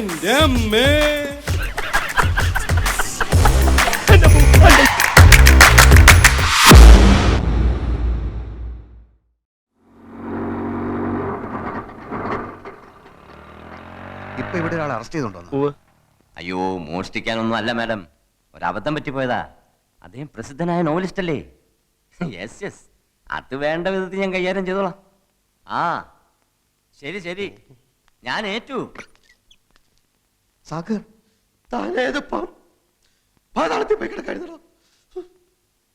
എന്റെ അമ്മേ ഇപ്പൊ ഇവിടെ ഒരാൾ അറസ്റ്റ് ചെയ്തോണ്ടോ അയ്യോ മോഷ്ടിക്കാനൊന്നും അല്ല മാഡം. ഒരബദ്ധം പറ്റിപ്പോയതാ. അദ്ദേഹം പ്രസിദ്ധനായ നോവലിസ്റ്റ് അല്ലേ യെസ് യെസ്. അത് വേണ്ട വിധത്തിൽ ഞാൻ കൈകാര്യം ചെയ്തോളാം. ആ ശരി ശരി. ഞാൻ ഏറ്റു. സാഗർ താനേതിപ്പം പാതാളത്തിൽ പോയി കിടക്കായിരുന്നോ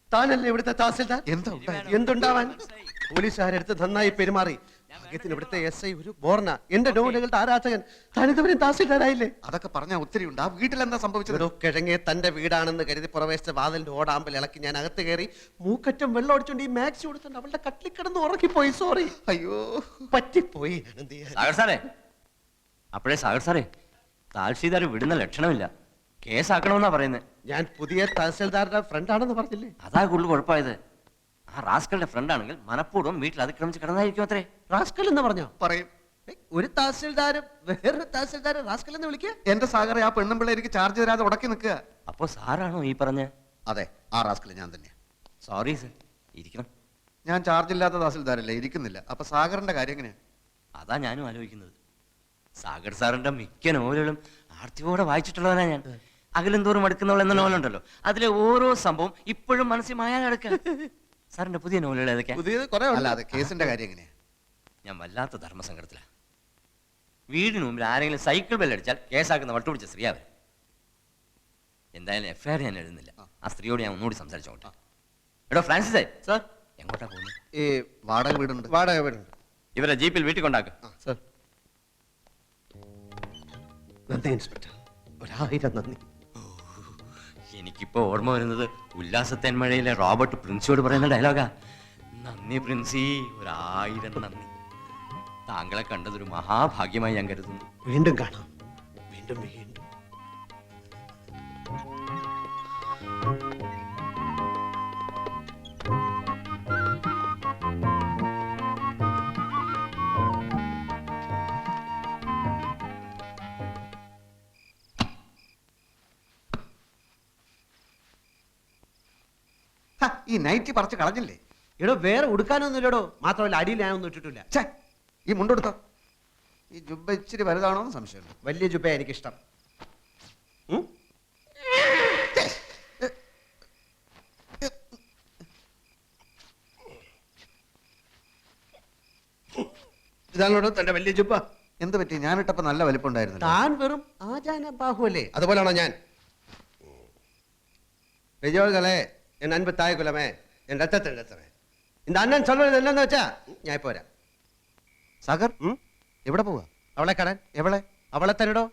താനല്ലേ ഇവിടുത്തെ തഹസിൽദാർ? എന്തുണ്ടാവാൻ? പോലീസുകാരെടുത്ത് നന്നായി പെരുമാറി. ഭാഗ്യത്തിന് ഇവിടുത്തെ എസ് ഐ ഒരു ബോർണ എന്റെ നോവലുകളുടെ ആരാധകൻ. താനിതുവരെ തഹസിൽദാരായില്ലേ? അതൊക്കെ പറഞ്ഞാൽ ഒത്തിരി ഉണ്ട്. ആ വീട്ടിൽ എന്താ സംഭവിച്ചത്? ഒരു കിഴങ്ങെ തന്റെ വീടാണെന്ന് കരുതി പുറവേശത്തെ വാതിലിന്റെ ഓടാമ്പൽ ഇളക്കി ഞാൻ അകത്ത് കയറി മൂക്കറ്റം വെള്ളം അടിച്ചുകൊണ്ട് ഈ മാക്സ് കൊടുത്തുണ്ട് അവളുടെ കട്ടിൽ കിടന്ന് ഉറക്കിപ്പോയി സോറി അയ്യോ. പറ്റിപ്പോയി. സാഗർ സാറേ. അപ്പോഴേ സാഗർ സാറേ താൽഷീദാർ വിടുന്ന ലക്ഷണമില്ല. കേസാക്കണമെന്നാ പറയുന്നത് ഞാൻ പുതിയ തഹസിൽദാരുടെ ഫ്രണ്ടാണെന്ന് പറഞ്ഞില്ലേ? അതാ കൂടുതൽ കുഴപ്പമായത്. ആ റാസ്കളുടെ ഫ്രണ്ട് ആണെങ്കിൽ മനഃപൂർവം വീട്ടിൽ അതിക്രമിച്ച് കിടന്നായിരിക്കും അത്രേ. റാസ്കൽ എന്ന് പറഞ്ഞോ? പറയും. ഒരു തഹസിൽദാര് വേറൊരു തഹസിൽദാര് റാസ്കൽ എന്ന് വിളിക്കുക? എന്റെ സാഗറെ ആ പെണ്ണും പിള്ളേ എനിക്ക് ചാർജ് തരാതെ ഉടക്കി നിൽക്കുക. അപ്പോ സാറാണോ ഈ പറഞ്ഞ? അതെ ആ റാസ്കൽ ഞാൻ തന്നെ സോറി സർ ഇരിക്കണം. ഞാൻ ചാർജ് ഇല്ലാത്ത തഹസിൽദാരല്ലേ? ഇരിക്കുന്നില്ല. അപ്പൊ സാഗറിന്റെ കാര്യം എങ്ങനെയാ? അതാ ഞാനും ആലോചിക്കുന്നത്. സാഗർ സാറിന്റെ മിക്ക നോവലുകളും ആർത്തിയോടെ വായിച്ചിട്ടുള്ളവനാ ഞാൻ. അകലും തോറും അടുക്കുന്നവൾ എന്ന നോവലുണ്ടല്ലോ. അതിലെ ഓരോ സംഭവം ഇപ്പോഴും മനസ്സിൽ മായാൻ കിടക്കുക സാറിന്റെ പുതിയ നോവലുകൾ ഏതൊക്കെയാ? പുതിയത് കുറെ അല്ലാതെ കേസിന്റെ കാര്യം എങ്ങനെയാ? ഞാൻ വല്ലാത്ത ധർമ്മസങ്കടത്തിലാ. വീടിന് മുമ്പിൽ ആരെങ്കിലും സൈക്കിൾ ബെല്ലടിച്ചാൽ കേസാക്കുന്ന വട്ടുപിടിച്ച സ്ത്രീ അവർ എന്തായാലും എഫ്ഐആർ ഞാൻ എഴുതുന്നില്ല. ആ. സ്ത്രീയോട് ഞാൻ ഒന്നുകൂടി സംസാരിച്ചോട്ടെ. എടോ ഫ്രാൻസിസേ. സാർ. എങ്ങോട്ടാ പോകുന്നത് ഈ വാടക വീടുണ്ട്. വാടക വീടുണ്ട്. ഇവരെ ജീപ്പിൽ വീട്ടിൽ കൊണ്ടാക്കുക സാർ നന്ദി ഇൻസ്പെക്ടർ. ഒരായിരം നന്ദി. എനിക്കിപ്പോ ഓർമ്മ വരുന്നത് ഉല്ലാസത്തേന്മഴയിലെ റോബർട്ട് പ്രിൻസിയോട് പറയുന്ന ഡയലോഗാ. നന്ദി പ്രിൻസി ഒരായിരം നന്ദി. താങ്കളെ കണ്ടതൊരു മഹാഭാഗ്യമായി ഞാൻ കരുതുന്നു. വീണ്ടും കാണാം. വീണ്ടും വീണ്ടും. നൈറ്റി പറിച്ച് കളഞ്ഞില്ലേ? ഇടോ വേറെ ഉടുക്കാനൊന്നുമില്ലടോ. മാത്രമല്ല അടിയിൽ ഞാനൊന്നും ഇട്ടിട്ടില്ല. ഛേ ഈ മുണ്ടെടുത്തോ ഈ ജുബ്ബ ഇച്ചിരി വലുതാണോന്ന് സംശയമുണ്ട് വലിയ ജുബ്ബ എനിക്കിഷ്ടം. ഉം? ഇതാണല്ലോ തന്റെ വലിയ ജുബ്ബ എന്ത് പറ്റി? ഞാനിട്ടപ്പോ നല്ല വലിപ്പമുണ്ടായിരുന്നില്ല താൻ വെറും ആചാന ബാഹുവല്ലേ അതുപോലെയാണോ ഞാൻ രജോകളെ என் அன்பு தாய் குலமே என் ரத்தத்தின் ரத்தமே இந்த அண்ணன் சொல்றது என்னன்னு வச்சா ഞാൻ ഇപ്പൊ വരാം സാഗർ ഉം? എവിടെ പോവാ അവളെ കാണാൻ എവളെ അവളെ തന്നെടോ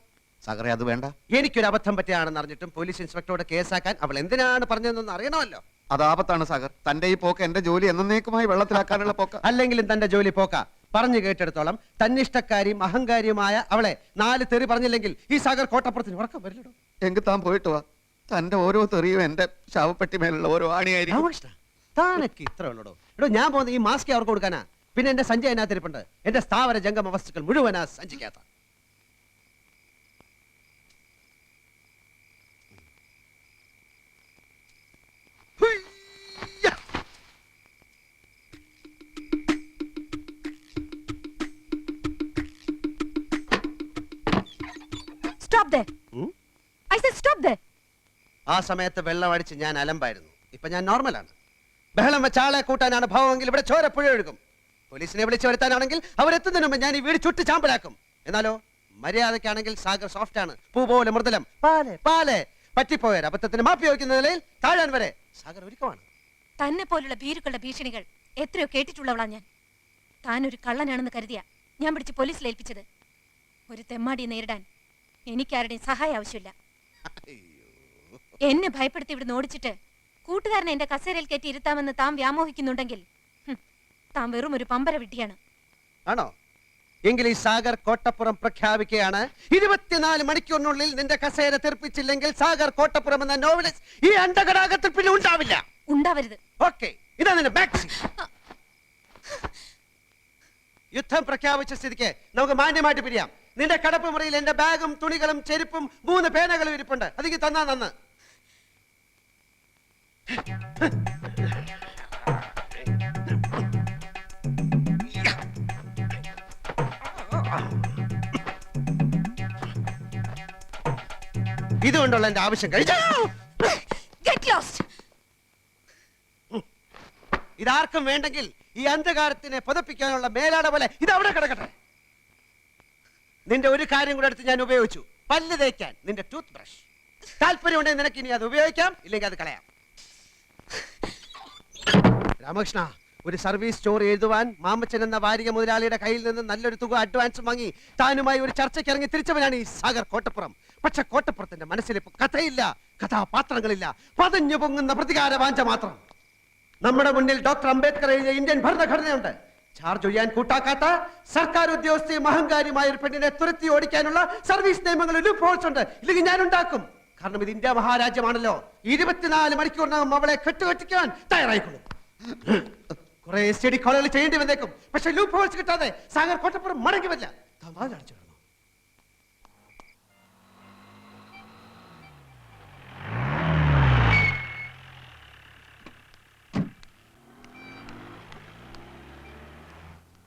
സാഗറെ അത് വേണ്ട എനിക്കൊരു അബദ്ധം പറ്റിയാണെന്ന് അറിഞ്ഞിട്ടും പോലീസ് ഇൻസ്പെക്ടറോട് കേസാക്കാൻ അവൾ എന്തിനാണ് പറഞ്ഞതെന്ന് അറിയണമല്ലോ അത് ആപത്താണ് സാഗർ തന്റെ ഈ പോക്ക് എന്റെ ജോലി എന്നേക്കുമായി വെള്ളത്തിലാക്കാനുള്ള പോക്ക അല്ലെങ്കിലും തന്റെ ജോലി പോക്ക പറഞ്ഞു കേട്ടെടുത്തോളം തന്നിഷ്ടക്കാരിയും അഹങ്കാരിയുമായ അവളെ നാല് തെറി പറഞ്ഞില്ലെങ്കിൽ ഈ സാഗർ കോട്ടപ്പുറത്തിന് ഉറക്കം വരില്ലടോ എങ്കിൽ താൻ പോയിട്ട് വാ തന്റെ ഓരോ തെറിയും എന്റെ ശവപ്പെട്ടി മേലുള്ള ഓരോ ആണിയായിരിക്കും രാമകൃഷ്ണ താനൊക്കെ ഇത്ര ഉള്ളടോ എടോ ഞാൻ പോകുന്ന ഈ മാസ്ക് അവർക്ക് കൊടുക്കാനാ പിന്നെ എന്റെ സഞ്ചി അതിനകത്തിരിപ്പുണ്ട് എന്റെ സ്ഥാവര ജംഗമ വസ്തുക്കൾ മുഴുവനാ സഞ്ചിക്കാത്ത Stop there! Hmm? I said stop there! ആ സമയത്ത് വെള്ളം അടിച്ച് ഞാൻ അലമ്പായിരുന്നു. ഇപ്പൊ ഞാൻ നോർമലാണ്. ബഹളം വെച്ച ആളെ കൂട്ടാനാണ് ഭാവമെങ്കിൽ ഇവിടെ ചോര പുഴ ഒഴുകും. പോലീസിനെ വിളിച്ചു വരുത്താനാണെങ്കിൽ അവരെത്തുന്നതിന് മുമ്പ് ഞാൻ ഈ വീട് ചുട്ട് ചാമ്പലാക്കും. എന്നാലോ മര്യാദക്കാണെങ്കിൽ സാഗർ സോഫ്റ്റ് ആണ് പൂ പോലെ മൃദലം. പാലെ. പാലെ. പറ്റിപ്പോയ അബദ്ധത്തിന് മാപ്പി വയ്ക്കുന്ന നിലയിൽ താഴാൻ വരെ സാഗർ ഒരുക്കമാണ്. തന്നെ പോലുള്ള ഭീരുക്കളുടെ ഭീഷണികൾ എത്രയോ കേട്ടിട്ടുള്ളവളാ ഞാൻ. താനൊരു കള്ളനാണെന്ന് കരുതിയ ഞാൻ പിടിച്ച് പോലീസിൽ ഏൽപ്പിച്ചത്. ഒരു തെമ്മാടിയെ നേരിടാൻ എനിക്കാരുടെയും സഹായം ആവശ്യമില്ല. എന്നെ ഭയപ്പെടുത്തി ഇവിടെ ഓടിച്ചിട്ട് കൂട്ടുകാരനെ എന്റെ കസേരയിൽ കയറ്റി ഇരുത്താമെന്ന് താൻ വ്യാമോഹിക്കുന്നുണ്ടെങ്കിൽ താൻ വെറും ഒരു പമ്പര വിട്ടിയാണ് ആണോ? എങ്കിൽ ഈ സാഗർ കോട്ടപ്പുറം പ്രഖ്യാപിക്കുകയാണ്. ഇരുപത്തിനാല് മണിക്കൂറിനുള്ളിൽ നിന്റെ കസേര തീർപ്പിച്ചില്ലെങ്കിൽ സാഗർ കോട്ടപ്പുറം എന്ന നോവലിസ് ഈ അണ്ടകടാകത്തിൽ പിന്നെ ഉണ്ടാവില്ല. ഉണ്ടാവരുത്. ഓക്കെ ഇതാ നിന്റെ ബാക്ക് യുദ്ധം പ്രഖ്യാപിച്ച സ്ഥിതിക്ക് നമുക്ക് മാന്യമായിട്ട് പിരിയാം. നിന്റെ കടപ്പ് മുറിയിൽ എന്റെ ബാഗും തുണികളും ചെരുപ്പും മൂന്ന് പേനകളും ഇരിപ്പുണ്ട്. അതിക്ക് തന്നാ നന്ന്. ഇതുകൊണ്ടുള്ള എന്റെ ആവശ്യം ലോസ്റ്റ് ഇതാർക്കും വേണ്ടെങ്കിൽ ഈ അന്ധകാരത്തിനെ പുതപ്പിക്കാനുള്ള മേലാട പോലെ ഇത് അവിടെ കിടക്കട്ടെ. നിന്റെ ഒരു കാര്യം കൂടെ എടുത്ത് ഞാൻ ഉപയോഗിച്ചു. പല്ല് തേക്കാൻ നിന്റെ ടൂത്ത് ബ്രഷ് താല്പര്യമുണ്ടെങ്കിൽ നിനക്ക് ഇനി അത് ഉപയോഗിക്കാം ഇല്ലെങ്കിൽ അത് കളയാം. രാമകൃഷ്ണ ഒരു സർവീസ് സ്റ്റോർ എഴുതുവാൻ മാമച്ചൻ എന്ന വാരിക മുതലാളിയുടെ കയ്യിൽ നിന്ന് നല്ലൊരു തുക അഡ്വാൻസ് വാങ്ങി താനുമായി ഒരു ചർച്ചയ്ക്ക് ഇറങ്ങി തിരിച്ചവനാണ് ഈ സാഗർ കോട്ടപ്പുറം. പക്ഷെ കോട്ടപ്പുറത്തിന്റെ മനസ്സിൽ ഇപ്പൊ കഥയില്ല കഥാപാത്രങ്ങളില്ല പതഞ്ഞു പൊങ്ങുന്ന പ്രതികാര വാഞ്ച മാത്രം. നമ്മുടെ മുന്നിൽ ഡോക്ടർ അംബേദ്കർ എഴുതിയ ഇന്ത്യൻ ഭരണഘടനയുണ്ട്. ചാർജ് ചെയ്യാൻ കൂട്ടാക്കാത്ത സർക്കാർ ഉദ്യോഗസ്ഥയും അഹങ്കാരിയുമായ ഒരു പെണ്ണിനെ തുരത്തി ഓടിക്കാനുള്ള സർവീസ് നിയമങ്ങളിൽ ലൂപ്പ് ഉണ്ട്. ഇല്ലെങ്കിൽ ഞാൻ ഉണ്ടാക്കും. കാരണം ഇത് ഇന്ത്യ മഹാരാജ്യമാണല്ലോ. ഇരുപത്തിനാല് മണിക്കൂറിനകം അവളെ കെട്ടുകെട്ടിക്കാൻ തയ്യാറായിക്കൊള്ളും. കുറെ സ്റ്റഡി കോളുകൾ ചെയ്യേണ്ടി വന്നേക്കും. പക്ഷെ ലൂപ്പ് ഹോൾസ് കിട്ടാതെ സാഗർ കോട്ടപ്പുറം മടങ്ങി വരില്ല. വാതിലടച്ചു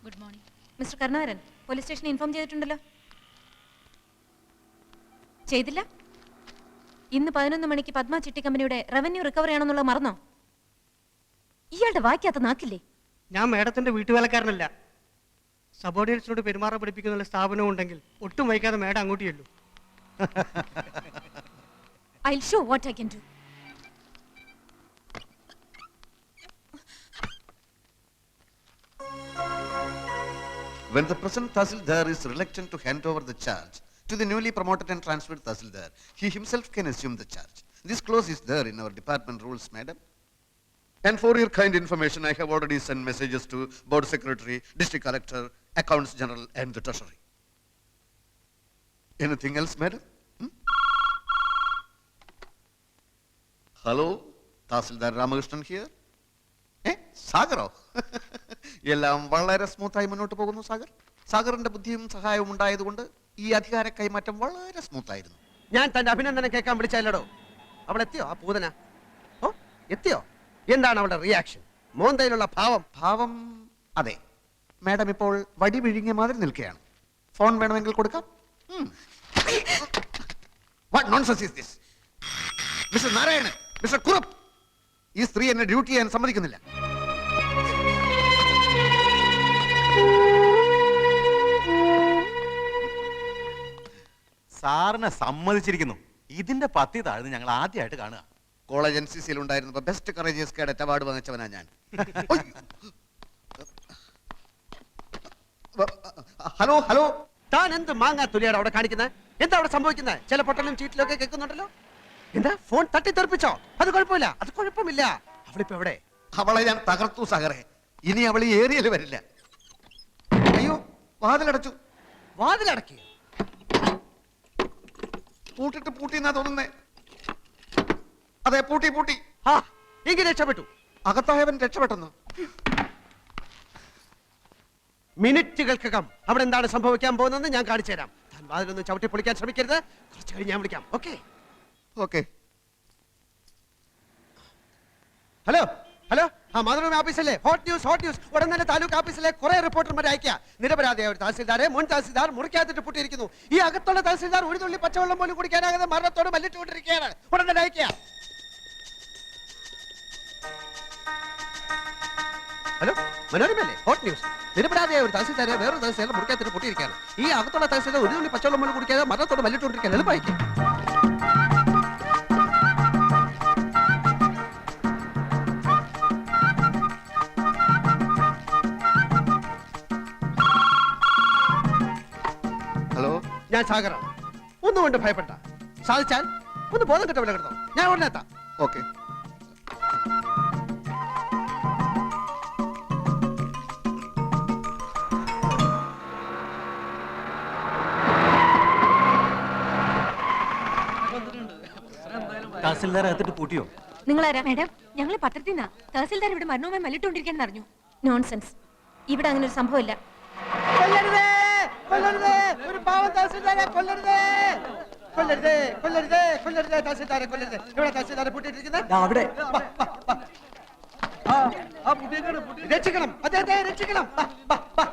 good morning mister Karunakaran police സ്റ്റേഷനിൽ ഇൻഫോം ചെയ്തിട്ടുണ്ടല്ലോ? ചെയ്തില്ല? ഇന്ന് പതിനൊന്ന് മണിക്ക് പത്മ ചിട്ടി കമ്പനിയുടെ റവന്യൂ റിക്കവറി ആണെന്നുള്ളത് മറന്നോ? ഇയാളുടെ വായിക്കാത്ത നാക്കില്ലേ ഞാൻ മേഡത്തിന്റെ വീട്ടുവേലക്കാരനല്ല സബോർഡിനേറ്റ്സിനോട് പെരുമാറാൻ പഠിപ്പിക്കുന്ന സ്ഥാപനം ഉണ്ടെങ്കിൽ ഒട്ടും വൈകാതെ മേഡം അങ്ങോട്ട് ചെല്ലു I show what I can do When the present Tahsildar is reluctant to hand over the charge to the newly promoted and transferred Tahsildar, he himself can assume the charge. This clause is there in our department rules, madam. And for your kind information, I have already sent messages to Board Secretary, District Collector, Accounts General, and the Treasury. Anything else, madam? Hmm? Hello, Tasildar Ramakrishnan here. Eh, സാഗറോ എല്ലാം വളരെ സ്മൂത്തായി മുന്നോട്ട് പോകുന്നു സാഗർ സാഗറിന്റെ ബുദ്ധിയും സഹായവും ഉണ്ടായതുകൊണ്ട് ഈ അധികാര കൈമാറ്റം വളരെ സ്മൂത്തായിരുന്നു ഞാൻ തന്റെ അഭിനന്ദനം കേൾക്കാൻ വിളിച്ചല്ലടോ അവിടെ എത്തിയോ ആ പൂതന ഓ എത്തിയോ എന്താണ് അവളുടെ റിയാക്ഷൻ മോന്തയിലുള്ള ഭാവം? ഭാവം? അതെ. മാഡം ഇപ്പോൾ വടി വിഴുങ്ങിയ മാതിരി നിൽക്കുകയാണ്. ഫോൺ വേണമെങ്കിൽ കൊടുക്കാം. What nonsense is this mister Narayanan mister Kurup ഈ സ്ത്രീ എന്നെ ഡ്യൂട്ടി ചെയ്യാൻ സമ്മതിക്കുന്നില്ല. സാറിനെ സമ്മതിച്ചിരിക്കുന്നു. ഇതിന്റെ പത്തി താഴ്ന്ന് ഞങ്ങൾ ആദ്യമായിട്ട് കാണുക. കോളേജ് എൻ സി സിയിൽ ഉണ്ടായിരുന്നപ്പോ ബെസ്റ്റ് കറേജിയസ് കേഡറ്റ് അവാർഡ് വാങ്ങിച്ചവനാ ഞാൻ. Hello hello. താൻ എന്ത് മാങ്ങാ തുലിയാണ് അവിടെ കാണിക്കുന്നത് എന്താ അവിടെ സംഭവിക്കുന്നത് ചില പൊട്ടലും ചീറ്റിലും ഒക്കെ കേൾക്കുന്നുണ്ടല്ലോ? എന്താ? ഫോൺ തട്ടി തട്ടിത്തെറിപ്പിച്ചോ? അത് കുഴപ്പമില്ല. അത് കുഴപ്പമില്ല. അവളിപ്പോ എവിടെ? അവളെ ഞാൻ തകർത്തു സഹറെ ഇനി അവൾ ഈ ഏരിയയിൽ വരില്ല. അയ്യോ വാതിലടച്ചു. വാതിലടക്കി. പൂട്ടിട്ട് പൂട്ടി എന്നാ തോന്നുന്നേ. അതെ പൂട്ടി പൂട്ടി. ആ എങ്കിൽ രക്ഷപ്പെട്ടു. അകത്തായവൻ രക്ഷപ്പെട്ടെന്ന്. മിനിറ്റുകൾക്കകം അവിടെ എന്താണ് സംഭവിക്കാൻ പോകുന്നതെന്ന് ഞാൻ കാണിച്ചു തരാം. താൻ വാതിലൊന്ന് ചവിട്ടി പൊളിക്കാൻ ശ്രമിക്കരുത്. കുറച്ച് കഴിഞ്ഞ് ഞാൻ വിളിക്കാം. ഓക്കെ. ഓക്കെ. Hello hello. ആ മാതൃഭൂമി ഓഫീസല്ലേ? Hot news hot news. ഉടൻ തന്നെ താലൂക്ക് ഓഫീസിലെ കുറെ റിപ്പോർട്ടർമാരെ അയക്കുക നിരപരാധിയായ ഒരു തഹസിൽദാരെ മുൻ തഹസിൽദാർ മുറിക്കാത്തിട്ട് പൂട്ടിയിരിക്കുന്നു. ഈ അകത്തുള്ള തഹസിൽദാർ ഒരു തുള്ളി പച്ചവെള്ളം പോലും കുടിക്കാനാകാതെ മരണത്തോട് മല്ലിട്ടുകൊണ്ടിരിക്കുകയാണ് ഉടൻ തന്നെ അയക്കുക ഹലോ മനോരമല്ലേ ഹോട്ട് ന്യൂസ് നിരപരാധിയായ ഒരു തഹസിൽദാരെ വേറൊരു തഹസിൽദാരെ മുറിക്കാത്തിന് പൂട്ടിയിരിക്കുകയാണ്. ഈ അകത്തുള്ള തഹസിൽദാർ ഒരു തുള്ളി പച്ചവെള്ളം പോലും കുടിക്കാതെ മരണത്തോട് മല്ലിട്ടുകൊണ്ടിരിക്കാൻ എളുപ്പമായിരിക്കും ഹലോ? ഞാൻ സാഗറാണ്. ഒന്നും കൊണ്ട് ഭയപ്പെട്ട സാധിച്ചാൽ ഒന്ന് ബോധം കിട്ട വില കിടന്നോ ഞാൻ ഉടനെ എത്താം. ഓക്കെ. തഹസിൽദാർ അകത്തിട്ട് പൂട്ടിയോ? നിങ്ങളാരാ മാഡം? ഞങ്ങൾ പത്രത്തിൽ നിന്നാ തഹസിൽദാർ ഇവിടെ മരണവുമായി മല്ലിട്ടുകൊണ്ടിരിക്കാൻ അറിഞ്ഞു. നോൺസെൻസ് ഇവിടെ അങ്ങനെ ഒരു സംഭവമില്ല. കൊല്ലരുതേ കൊല്ലരുതേ ഒരു പാവം തഹസിൽദാരെ കൊല്ലരുതേ. കൊല്ലരുതേ കൊല്ലരുതേ കൊല്ലരുതേ തഹസിൽദാരെ കൊല്ലരുതേ. ഇവിടെ തഹസിൽദാരെ പൂട്ടിയിട്ടിരിക്കുന്നത് അവിടെ. രക്ഷിക്കണം. അദ്ദേഹത്തെ രക്ഷിക്കണം. വാ, വാ, വാ.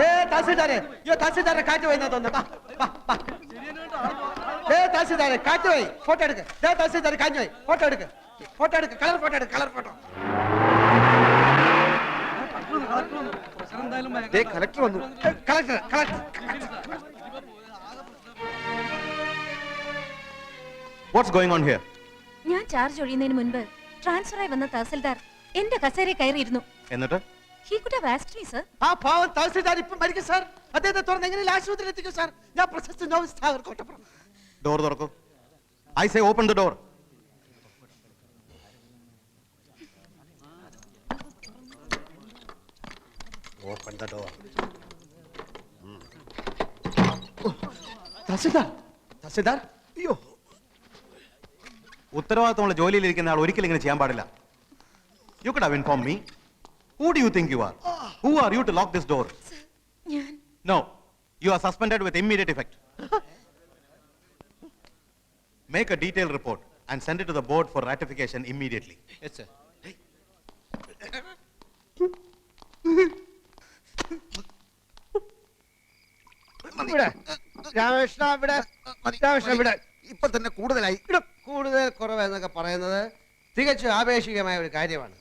ദേ തഹസിൽദാരെ. അയ്യോ തഹസിൽദാരെ കാറ്റ് പോയി തോന്നുന്നു. തഹസിൽദാരെ കാറ്റ് പോയി. ഫോട്ടോ എടുക്ക്. ദേ തഹസിൽദാരെ കാറ്റ് പോയി. ഫോട്ടോ എടുക്ക്. ഫോട്ടോ എടുക്ക്. കളർ ഫോട്ടോ എടുക്ക്. കളർ ഫോട്ടോ കളക്ടർ വന്നു. Collector collector what's going on here ഞാൻ ചാർജ് ഒഴിയുന്നതിന് മുൻപ് ട്രാൻസ്ഫറായി വന്ന തഹസിൽദാർ എന്റെ കസേരയിൽ കയറിയിരുന്നു. എന്നിട്ട്? He could have asked me sir ആ പാവം തഹസിൽദാർ ഇപ്പം മരിക്കും സാർ അദ്ദേഹത്തെ തുറന്ന് എങ്ങനെ ആശുപത്രിയിൽ എത്തിക്കും സാർ ഞാൻ പ്രശസ്ത നോവൽ സ്ഥാപകർ കോട്ടപ്പുറം. ഡോർ തുറക്കൂ. I say open the door open the door tahsildar tahsildar. അയ്യോ. ഉത്തരവാദിത്തമുള്ള ജോലിയിലിരിക്കുന്ന ആൾ ഒരിക്കലും ഇങ്ങനെ ചെയ്യാൻ പാടില്ല. You could have inform me who do you think you are who are you to lock this door ഞാൻ. No you are suspended with immediate effect a detailed report and send it to the board for ratification immediately. Yes, ഇവിടെ. രാമകൃഷ്ണ ഇവിടെ. രാമകൃഷ്ണ ഇവിടെ. ഇപ്പൊ തന്നെ കൂടുതലായി. ഇവിടെ. കൂടുതൽ കുറവ് എന്നൊക്കെ പറയുന്നത് തികച്ചും ആപേക്ഷികമായ ഒരു കാര്യമാണ്.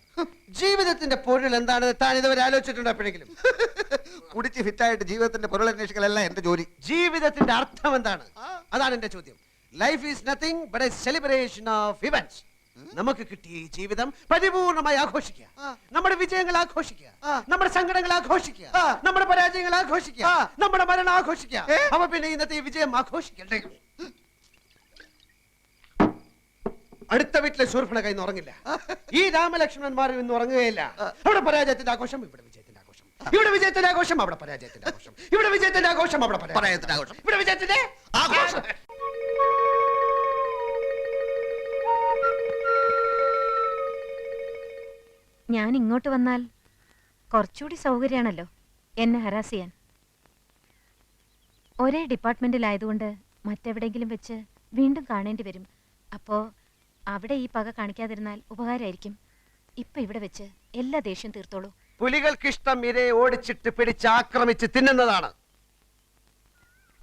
ജീവിതത്തിന്റെ പൊരുൾ എന്താണെന്ന് താൻ ഇതുവരെ ആലോചിച്ചിട്ടുണ്ടോ എപ്പോഴെങ്കിലും? കുടിച്ച് ഫിറ്റായിട്ട് ജീവിതത്തിന്റെ പൊരുൾ അന്വേഷിക്കലല്ല എന്റെ ജോലി. ജീവിതത്തിന്റെ അർത്ഥം എന്താണ്? അതാണ് എന്റെ ചോദ്യം. Life is nothing but a celebration of events നമുക്ക് കിട്ടിയ ഈ ജീവിതം പരിപൂർണമായി ആഘോഷിക്കുക. നമ്മുടെ വിജയങ്ങൾ ആഘോഷിക്കുക. നമ്മുടെ സങ്കടങ്ങൾ ആഘോഷിക്കുക. നമ്മുടെ പരാജയങ്ങൾ ആഘോഷിക്കുക. നമ്മുടെ മരണം ആഘോഷിക്കുക. അവ പിന്നെ ഇന്നത്തെ ഈ വിജയം ആഘോഷിക്കട്ടെ അടുത്ത വീട്ടിലെ ശൂർഭണ കൈന്ന് ഉറങ്ങില്ല. ഈ രാമലക്ഷ്മണന്മാർ ഇന്ന് ഉറങ്ങുകയില്ല. അവിടെ പരാജയത്തിന്റെ ആഘോഷം ഇവിടെ വിജയത്തിന്റെ ആഘോഷം. ഇവിടെ വിജയത്തിന്റെ ആഘോഷം അവിടെ പരാജയത്തിന്റെ ആഘോഷം. ഇവിടെ വിജയത്തിന്റെ ആഘോഷം അവിടെ പരാജയത്തിന്റെ ആഘോഷം. ഇവിടെ വിജയത്തിന്റെ ആഘോഷം. ഞാൻ ഇങ്ങോട്ട് വന്നാൽ കുറച്ചുകൂടി സൗകര്യമാണല്ലോ എന്നെ ഹരാസ് ചെയ്യാൻ. ഒരേ ഡിപ്പാർട്ട്മെന്റിലായതുകൊണ്ട് മറ്റെവിടെയെങ്കിലും വെച്ച് വീണ്ടും കാണേണ്ടി വരും. അപ്പോൾ അവിടെ ഈ പക കാണിക്കാതിരുന്നാൽ ഉപകാരമായിരിക്കും. ഇപ്പൊ ഇവിടെ വെച്ച് എല്ലാ ദേഷ്യം തീർത്തോളൂ. പുലികൾക്കിഷ്ടം ഇരയെ ഓടിച്ചിട്ട് പിടിച്ച് ആക്രമിച്ച് തിന്നുന്നതാണ്.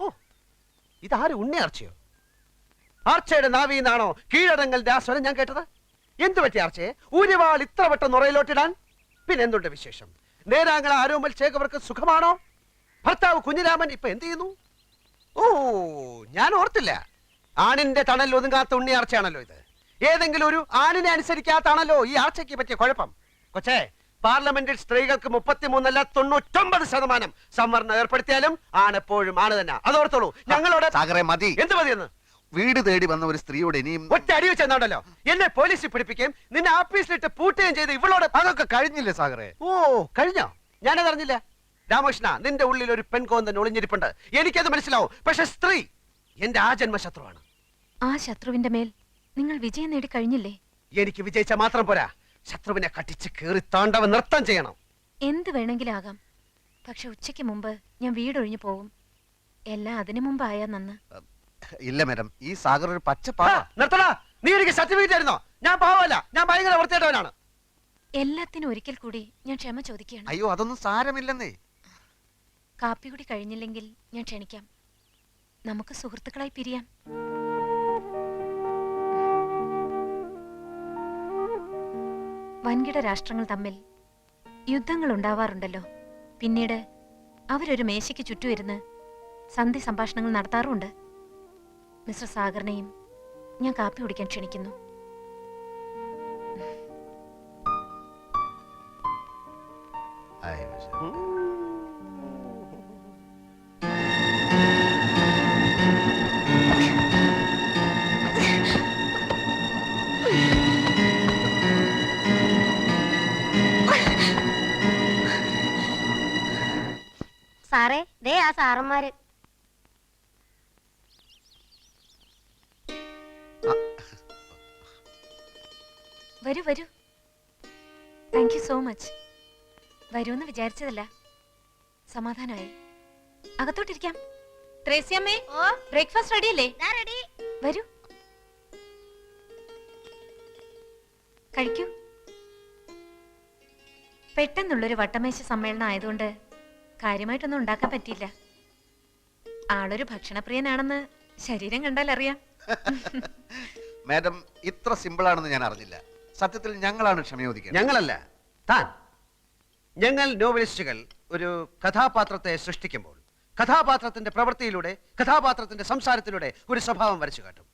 ഓ ഇതാര് ഉണ്ണി ആർച്ചയോ ആർച്ചയുടെ നാവിന്നാണോ കീഴടങ്ങൽ ആ ഞാൻ കേട്ടത്? എന്തു പറ്റി അർച്ചേ ഊരിവാൾ ഇത്ര വട്ടം നുറയിലോട്ടിടാൻ? പിന്നെ എന്തുണ്ട് വിശേഷം? നേരാങ്ങള ആരോമൽ ചേകവർക്ക് സുഖമാണോ? ഭർത്താവ് കുഞ്ഞിരാമൻ ഇപ്പൊ എന്ത് ചെയ്യുന്നു? ഓ ഞാൻ ഓർത്തില്ല. ആണിന്റെ തണൽ ഒതുങ്ങാത്ത ഉണ്ണി ആർച്ചയാണല്ലോ ഇത്. ഏതെങ്കിലും ഒരു ആണിനെ അനുസരിക്കാത്താണല്ലോ ഈ ആർച്ചയ്ക്ക് പറ്റിയ കുഴപ്പം. കൊച്ചേ പാർലമെന്റിൽ സ്ത്രീകൾക്ക് മുപ്പത്തിമൂന്നല്ല തൊണ്ണൂറ്റൊമ്പത് ശതമാനം സംവരണം ഏർപ്പെടുത്തിയാലും ആണെപ്പോഴും ആണ് തന്നെ. അതോർത്തോളൂ ഞങ്ങളോട് മതി. എന്ത് മതിയെന്ന്? വീട് തേടി വന്ന ഒരു സ്ത്രീയോട് ഇനിയും ഒറ്റ അടി വെച്ചെന്നാണല്ലോ എന്നെ പോലീസിൽ പിടിപ്പിക്കുകയും നിന്നെ ആഫീസിലിട്ട് പൂട്ടുകയും ചെയ്ത് ഇവളോട് അതൊക്കെ കഴിഞ്ഞില്ലേ സാഗറെ? ഓ കഴിഞ്ഞോ? ഞാനത് അറിഞ്ഞില്ല രാമകൃഷ്ണ നിന്റെ ഉള്ളിൽ ഒരു പെൺകോന്തൻ ഒളിഞ്ഞിരിപ്പുണ്ട്. എനിക്കത് മനസ്സിലാവും. പക്ഷെ സ്ത്രീ എന്റെ ആ ജന്മശത്രുവാണ് ആ ശത്രുവിന്റെ മേൽ നിങ്ങൾ വിജയം നേടി കഴിഞ്ഞില്ലേ? എനിക്ക് വിജയിച്ച മാത്രം പോരാ. ശത്രുവിനെ കട്ടിച്ച് കീറി താണ്ടവ നൃത്തം ചെയ്യണം. എന്ത് വേണമെങ്കിലും ആകാം പക്ഷെ ഉച്ചയ്ക്ക് മുമ്പ് ഞാൻ വീടൊഴിഞ്ഞു പോകും. എല്ലാം അതിനു മുമ്പായാ നന്ന്. ഇല്ല മേഡം ഈ സാഗർ ഒരു പച്ച പാവ നിർത്തടാ. നീ എനിക്ക് സർട്ടിഫിക്കറ്റ് ആയിരുന്നോ ഞാൻ പാവല്ല ഞാൻ ഭയങ്കര വൃത്തിയായിട്ടവനാണ് എല്ലാത്തിനും ഒരിക്കൽ കൂടി ഞാൻ ക്ഷമ ചോദിക്കുകയാണ്. അയ്യോ അതൊന്നും സാരമില്ലെന്നേ. കാപ്പി കൂടി കഴിഞ്ഞില്ലെങ്കിൽ ഞാൻ ക്ഷണിക്കാം. നമുക്ക് സുഹൃത്തുക്കളായി പിരിയാം. വൻകിട രാഷ്ട്രങ്ങൾ തമ്മിൽ യുദ്ധങ്ങൾ ഉണ്ടാവാറുണ്ടല്ലോ. പിന്നീട് അവരൊരു മേശയ്ക്ക് ചുറ്റുമിരുന്ന് സന്ധി സംഭാഷണങ്ങൾ നടത്താറുമുണ്ട്. മിസ്റ്റർ സാഗറിനെയും ഞാൻ കാപ്പി കുടിക്കാൻ ക്ഷണിക്കുന്നു. സാറേ ദേ ആ സാറന്മാര്. വരൂ വരൂ. താങ്ക് യു സോ മച്ച് വരുമെന്ന് വിചാരിച്ചതല്ല. സമാധാനമായി. അകത്തോട്ടിരിക്കാം. ത്രേസ്യമ്മേ ഓ. ബ്രേക്ക്ഫാസ്റ്റ് റെഡി അല്ലേ ഞാൻ റെഡി വരൂ. കഴിക്കൂ. പെട്ടെന്നുള്ളൊരു വട്ടമേശ സമ്മേളനം ആയതുകൊണ്ട് കാര്യമായിട്ടൊന്നും ഉണ്ടാക്കാൻ പറ്റിയില്ല. ആളൊരു ഭക്ഷണപ്രിയനാണെന്ന് ശരീരം കണ്ടാൽ അറിയാം മാഡം ഇത്ര സിമ്പിൾ ആണെന്ന് ഞാൻ അറിഞ്ഞില്ല. സത്യത്തിൽ ഞങ്ങളാണ് ക്ഷമയോദിക്കുന്നത്. ഞങ്ങളല്ല. താൻ. ഞങ്ങൾ നോവലിസ്റ്റുകൾ ഒരു കഥാപാത്രത്തെ സൃഷ്ടിക്കുമ്പോൾ കഥാപാത്രത്തിന്റെ പ്രവൃത്തിയിലൂടെ കഥാപാത്രത്തിന്റെ സംസാരത്തിലൂടെ ഒരു സ്വഭാവം വരച്ചു കാട്ടും.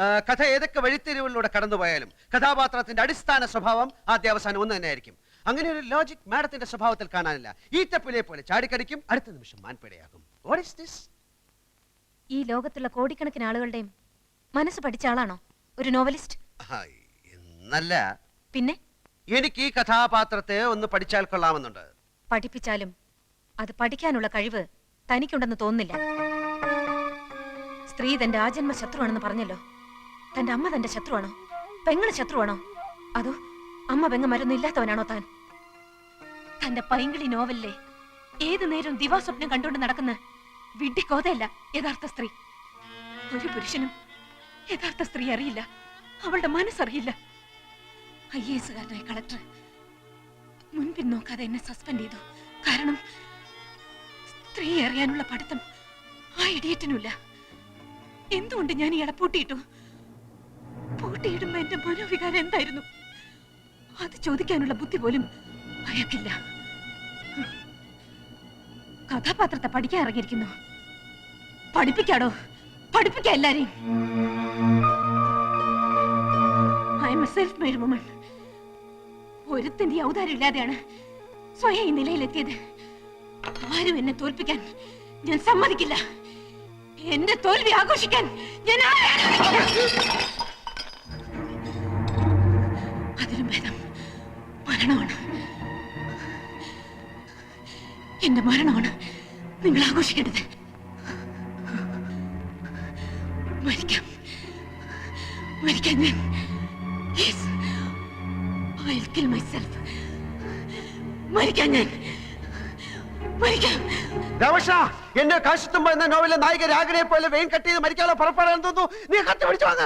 ആ, കഥ ഏതൊക്കെ വഴിത്തിരിവുകളിലൂടെ കടന്നുപോയാലും കഥാപാത്രത്തിന്റെ അടിസ്ഥാന സ്വഭാവം ആദ്യ അവസാനം ഒന്ന് തന്നെയായിരിക്കും. അങ്ങനെ ഒരു ലോജിക് മാഡത്തിന്റെ സ്വഭാവത്തിൽ കാണാനില്ല. ഈ തപ്പിലെ പോലെ ചാടിക്കടിക്കും അടുത്ത നിമിഷം മാൻപേടയാകും. വാട്ട് ഇസ് ദിസ് ഈ ലോകത്തുള്ള കോടിക്കണക്കിന് ആളുകളുടെയും മനസ്സ് പഠിച്ച ആളാണോ ഒരു നോവലിസ്റ്റ്? എന്നല്ല. പിന്നെ? എനിക്ക് ഈ കഥാപാത്രത്തെ ഒന്ന് പഠിച്ചാൽ കൊള്ളാമെന്നുണ്ട്. പഠിപ്പിച്ചാലും അത് പഠിക്കാനുള്ള കഴിവ് തനിക്കുണ്ടെന്ന് തോന്നുന്നില്ല. സ്ത്രീ തന്റെ ആജന്മ ശത്രുവാണെന്ന് പറഞ്ഞല്ലോ. തന്റെ അമ്മ തന്റെ ശത്രുവാണോ? പെങ്ങൾ ശത്രുവാണോ? അതോ അമ്മ പെങ്ങ പെങ്ങന്മാരൊന്നും ഇല്ലാത്തവനാണോ താൻ? തന്റെ പൈങ്കിളി നോവലിലെ ഏതു നേരം ദിവാസ്വപ്നം കണ്ടുകൊണ്ട് നടക്കുന്ന വിഡ്ഢിക്കോതയല്ല യഥാർത്ഥ സ്ത്രീ. ഒരു പുരുഷനും യഥാർത്ഥ സ്ത്രീ അറിയില്ല. അവളുടെ മനസ്സറിയില്ല. ഐ എ എസുകാരനായ കളക്ടർ. മുൻപിൻ നോക്കാതെ എന്നെ സസ്പെൻഡ് ചെയ്തു. കാരണം സ്ത്രീ അറിയാനുള്ള പഠിത്തം ആ ഇടിയറ്റിനുമില്ല. എന്തുകൊണ്ട് ഞാൻ ഇയാളെ പൂട്ടിയിട്ടു? പൂട്ടിയിടുമ്പോ എന്റെ മനോവികാരം എന്തായിരുന്നു? അത് ചോദിക്കാനുള്ള ബുദ്ധി പോലും അയാൾക്കില്ല. കഥാപാത്രത്തെ പഠിക്കാൻ ഇറങ്ങിയിരിക്കുന്നു. പഠിപ്പിക്കാടോ? പഠിപ്പിക്കാം എല്ലാരെയും. I am a self made woman ഒരുത്തിന്റെ ഔദാര്യം ഇല്ലാതെയാണ് സ്വയം ഈ നിലയിലെത്തിയത്. ആരും എന്നെ തോൽപ്പിക്കാൻ ഞാൻ സമ്മതിക്കില്ല. എന്റെ തോൽവി ആഘോഷിക്കാൻ ഞാൻ. അതിലും ഭേദം മരണമാണ്. എന്റെ മരണമാണ് നിങ്ങൾ ആഘോഷിക്കേണ്ടത്. മരിക്കാം. മരിക്കാൻ ഞാൻ. മരിക്കാൻ ഞാൻ. മരിക്കാം. എന്റെ കാശത്തും എന്ന നോവലിലെ നായിക രാഗനെ പോലെ വെയിൻ കട്ട് ചെയ്ത് മരിക്കാനുള്ള പുറപ്പെടാൻ തോന്നുന്നു. നീ കത്തി പിടിച്ചു വാങ്ങ.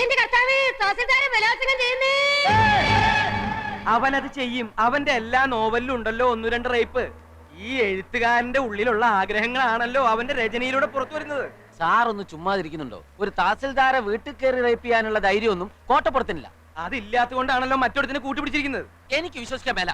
എന്റെ കർത്താവേ തഹസിൽദാരെ ബലാത്സംഗം ചെയ്യുന്നേ. അവനത് ചെയ്യും. അവന്റെ എല്ലാ നോവലിലും ഉണ്ടല്ലോ ഒന്നു രണ്ട് റേപ്പ്. ഈ എഴുത്തുകാരന്റെ ഉള്ളിലുള്ള ആഗ്രഹങ്ങളാണല്ലോ അവന്റെ രചനയിലൂടെ പുറത്തു വരുന്നത്. സാർ ഒന്ന് ചുമ്മാതിരിക്കുന്നുണ്ടോ? ഒരു തഹസിൽദാരെ വീട്ടിൽ കയറി റേപ്പ് ചെയ്യാനുള്ള ധൈര്യമൊന്നും കോട്ടപ്പുറത്തിനില്ല. അതില്ലാത്തതുകൊണ്ടാണല്ലോ മറ്റൊരുത്തിന് കൂട്ടിപ്പിടിച്ചിരിക്കുന്നത്. എനിക്ക് വിശ്വസിക്കാൻ മേല.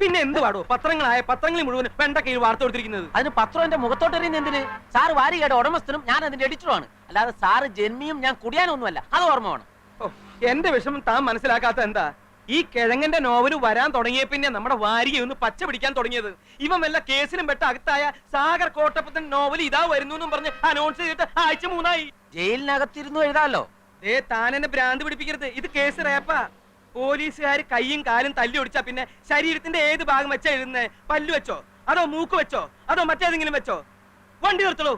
പിന്നെ എന്ത് പാടോ? പത്രങ്ങളായ പത്രങ്ങളിൽ മുഴുവൻ വെണ്ടക്കയിൽ വാർത്ത കൊടുത്തിരിക്കുന്നത്. അതിന് പത്രം എന്റെ മുഖത്തോട്ടെറിയുന്ന എന്തിന്? സാർ വാരികയുടെ ഉടമസ്ഥനും ഞാൻ അതിന്റെ എഡിറ്ററുമാണ് അല്ലാതെ സാറ് ജന്മിയും ഞാൻ കുടിയാനൊന്നുമല്ല. അത് ഓർമ്മ വേണം. ഓ, എന്റെ വിഷമം താൻ മനസ്സിലാക്കാത്ത എന്താ? ഈ കിഴങ്ങന്റെ നോവൽ വരാൻ തുടങ്ങിയ പിന്നെ നമ്മുടെ വാരിക ഒന്ന് പച്ച പിടിക്കാൻ തുടങ്ങിയത്. ഇവൻ വല്ല കേസിലും പെട്ട അകത്തായ സാഗർ കോട്ടപ്പത്തൻ നോവൽ ഇതാ വരുന്നു എന്നും പറഞ്ഞ് അനൗൺസ് ചെയ്തിട്ട് ആഴ്ച മൂന്നായി. ജയിലിനകത്തിരുന്നു എഴുതാലോ? ഏ താൻ എന്നെ ഭ്രാന്ത് പിടിപ്പിക്കരുത്. ഇത് കേസ് റേപ്പാ പോലീസുകാർ കൈയും കാലും തല്ലി ഒടിച്ചാ പിന്നെ ശരീരത്തിന്റെ ഏത് ഭാഗം വെച്ചാ എഴുതുന്നേ? പല്ലു വെച്ചോ? അതോ മൂക്ക് വെച്ചോ? അതോ മറ്റേതെങ്കിലും വെച്ചോ? വണ്ടി നിർത്തുള്ളൂ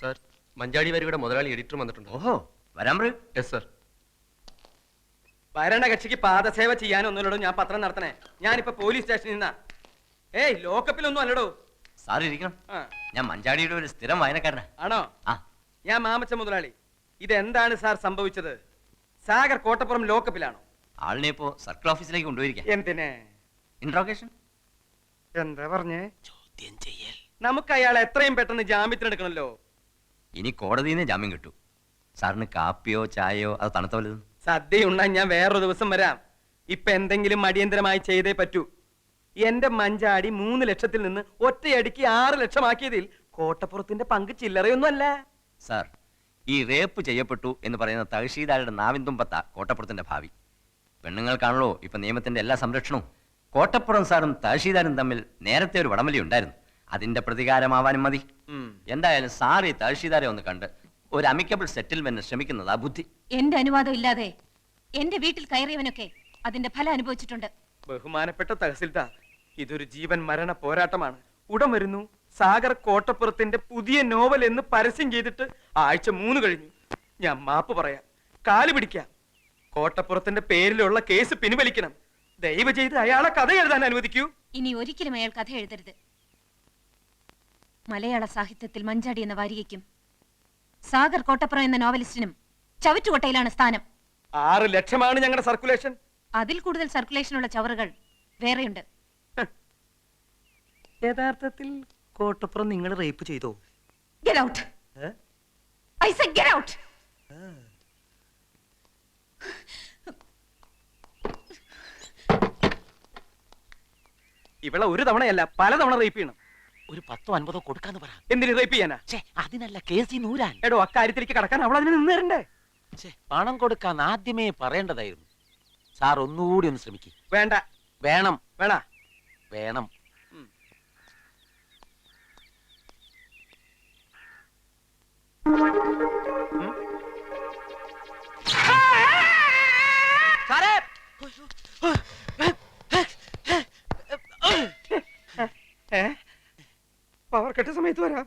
സാർ മഞ്ചാടി വരികയുടെ മുതലാളി എഡിറ്റർ വന്നിട്ടുണ്ട്. ഓഹോ വരാൻ പറയൂ. യെസ് സാർ ഭരണകക്ഷിക്ക് പാദസേവ ചെയ്യാനൊന്നുമില്ലടോ ഞാൻ പത്രം നടത്തണേ. ഞാനിപ്പോ പോലീസ് സ്റ്റേഷനിൽ നിന്നാ. ഏയ് ലോക്കപ്പിലൊന്നും അല്ലടോ. സാർ ഇരിക്കണം. ആ, ഞാൻ മഞ്ചാടിയുടെ ഒരു സ്ഥിരം വായനക്കാരനാ. ആണോ? ആ. ഞാൻ മാമച്ച മുതലാളി. ഇതെന്താണ് സാർ സംഭവിച്ചത്? സാഗർ കോട്ടപ്പുറം ലോക്കപ്പിലാണോ? ആളിനെ ഇപ്പോ സർക്കിൾ ഓഫീസിലേക്ക് കൊണ്ടുപോയിരിക്കാം എന്തിന്? ഇൻട്രോഗേഷൻ എന്താ പറഞ്ഞേ? നമുക്ക് അയാളെ എത്രയും പെട്ടെന്ന് ജാമ്യത്തിനെടുക്കണല്ലോ. ഇനി കോടതിയിൽ നിന്ന് ജാമ്യം കിട്ടൂ. സാറിന് കാപ്പിയോ ചായയോ അത് തണുത്ത വല്ലതും സദ്യ ഉണ്ണാൻ ഞാൻ വേറൊരു ദിവസം വരാം. ഇപ്പൊ എന്തെങ്കിലും അടിയന്തരമായി ചെയ്തേ പറ്റൂ. എന്റെ മഞ്ചാടി മൂന്ന് ലക്ഷത്തിൽ നിന്ന് ഒറ്റയടിക്ക് ആറ് ലക്ഷമാക്കിയതിൽ കോട്ടപ്പുറത്തിന്റെ പങ്ക് ചില്ലറയൊന്നുമല്ല. സാർ ഈ റേപ്പ് ചെയ്യപ്പെട്ടു എന്ന് പറയുന്ന തഹശീദാരുടെ നാവിന്തുമ്പത്ത കോട്ടപ്പുറത്തിന്റെ ഭാവി. പെണ്ണുങ്ങൾക്കാണല്ലോ ഇപ്പൊ നിയമത്തിന്റെ എല്ലാ സംരക്ഷണവും. കോട്ടപ്പുറം സാറും തഹശീദാരും തമ്മിൽ നേരത്തെ ഒരു വടമലി ഉണ്ടായിരുന്നു. അതിന്റെ പ്രതികാരമാവാനും മതി. എന്തായാലും സാർ ഈ തഹശീദാരെ ഒന്ന് കണ്ട് ഒരു അമിക്കബിൾ സെറ്റിൽമെന്റ് ശ്രമിക്കുന്നതാ ബുദ്ധി. എന്റെ അനുവാദം ഇല്ലാതെ എന്റെ വീട്ടിൽ കയറിയവനൊക്കെ അതിന്റെ ഫലം അനുഭവിച്ചിട്ടുണ്ട്. ബഹുമാനപ്പെട്ട തഹസിൽദാർ ഇതൊരു ജീവൻ മരണ പോരാട്ടമാണ്. ഉടമരുന്നു സാഗർ കോട്ടപ്പുറത്തിന്റെ പുതിയ നോവൽ എന്ന് പരസ്യം ചെയ്തിട്ട് ആഴ്ച മൂന്ന് കഴിഞ്ഞു. ഞാൻ മാപ്പ് പറയാം. കാൽ പിടിക്കാം. കോട്ടപ്പുറത്തിന്റെ പേരിലുള്ള കേസ് പിൻവലിക്കണം. ദയവ് ചെയ്ത് അയാളെ കഥ എഴുതാൻ അനുവദിക്കൂ. ഇനി ഒരിക്കലും അയാൾ കഥ എഴുതരുത്. മലയാള സാഹിത്യത്തിൽ മഞ്ചാടി എന്ന വാരികയ്ക്കും സാഗർ കോട്ടപ്പുറം എന്ന നോവലിസ്റ്റിനും ചവറ്റുകൊട്ടയിലാണ് സ്ഥാനം. ആറ് ലക്ഷമാണ് ഞങ്ങളുടെ സർക്കുലേഷൻ. അതിൽ കൂടുതൽ സർക്കുലേഷൻ ഉള്ള ചവറുകൾ വേറെയുണ്ട്. യഥാർത്ഥത്തിൽ കോട്ടപ്പുറം നിങ്ങൾ റേപ്പ് ചെയ്തോ? Get out I say get out ഇവളെ ഒരു തവണയല്ല പല തവണ റേപ്പ് ചെയ്യണം. ഒരു പത്തോ അൻപതോ കൊടുക്കാന്ന് പറ. എന്തിന് റേപ്പ് ചെയ്യാനാ? ഛേ അതിനല്ല കേസി നൂരാൻ. എടോ അക്കാര്യത്തിലേക്ക് കടക്കാൻ അവൾ അതിന് നിന്ന് തരണ്ടേ ഛേ പണം കൊടുക്കാൻ ആദ്യമേ പറയേണ്ടതായിരുന്നു. സാർ ഒന്നുകൂടി ഒന്ന് ശ്രമിക്കും. വേണ്ട. വേണം. വേണ? വേണം. സാറേ ഏ പവർ കട്ട് സമയത്ത് വരാം?